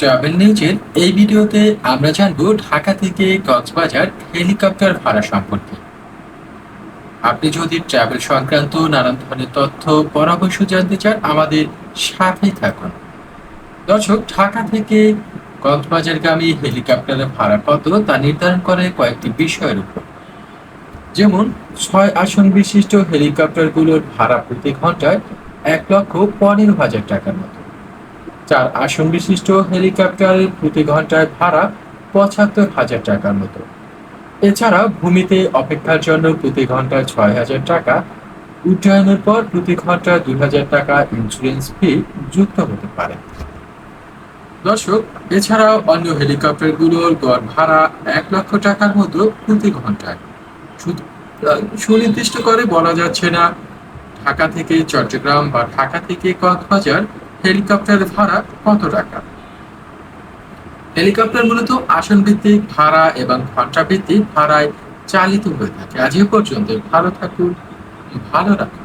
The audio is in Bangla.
ট্রাভেল নিউজের এই ভিডিওতে আমরা জানব ঢাকা থেকে কক্সবাজার হেলিকপ্টার ভাড়া সম্পর্কে। আপনি যদি ট্রাভেল সংক্রান্ত নানান ধরনের তথ্য, পরামর্শ জানতে চান, আমাদের সাথেই থাকুন। দর্শক, ঢাকা থেকে কক্সবাজারগামী হেলিকপ্টারের ভাড়া কত তা নির্ধারণ করে কয়েকটি বিষয়ের উপর। যেমন, ছয় আসন বিশিষ্ট হেলিকপ্টারগুলোর ভাড়া প্রতি ঘন্টায় এক লক্ষ পনেরো হাজার টাকার মতো। চার আসন বিশিষ্ট হেলিকপ্টারের প্রতি ঘন্টায় ভাড়া পঁচাত্তর হাজার টাকার মতো। এছাড়া ভূমিতে অপেক্ষার জন্য প্রতি ঘন্টায় ছয় হাজার টাকা, উড্ডয়নের পর প্রতি ঘন্টায় দুই হাজার টাকা ইন্স্যুরেন্স ফি যুক্ত হতে পারে। দর্শক, এছাড়াও অন্য হেলিকপ্টারগুলোর গড় ভাড়া এক লক্ষ টাকার মতো প্রতি ঘন্টায়। সুনির্দিষ্ট করে বলা যাচ্ছে না, ঢাকা থেকে চট্টগ্রাম বা ঢাকা থেকে কক্সবাজার হেলিকপ্টার ভাড়া কত টাকা? হেলিকপ্টার মূলত আসন ভিত্তিক ভাড়া এবং ঘণ্টা ভিত্তিক ভাড়ায় চালিত হয়ে থাকে। আজও পর্যন্ত ভালো থাকুন, ভালো রাখুন।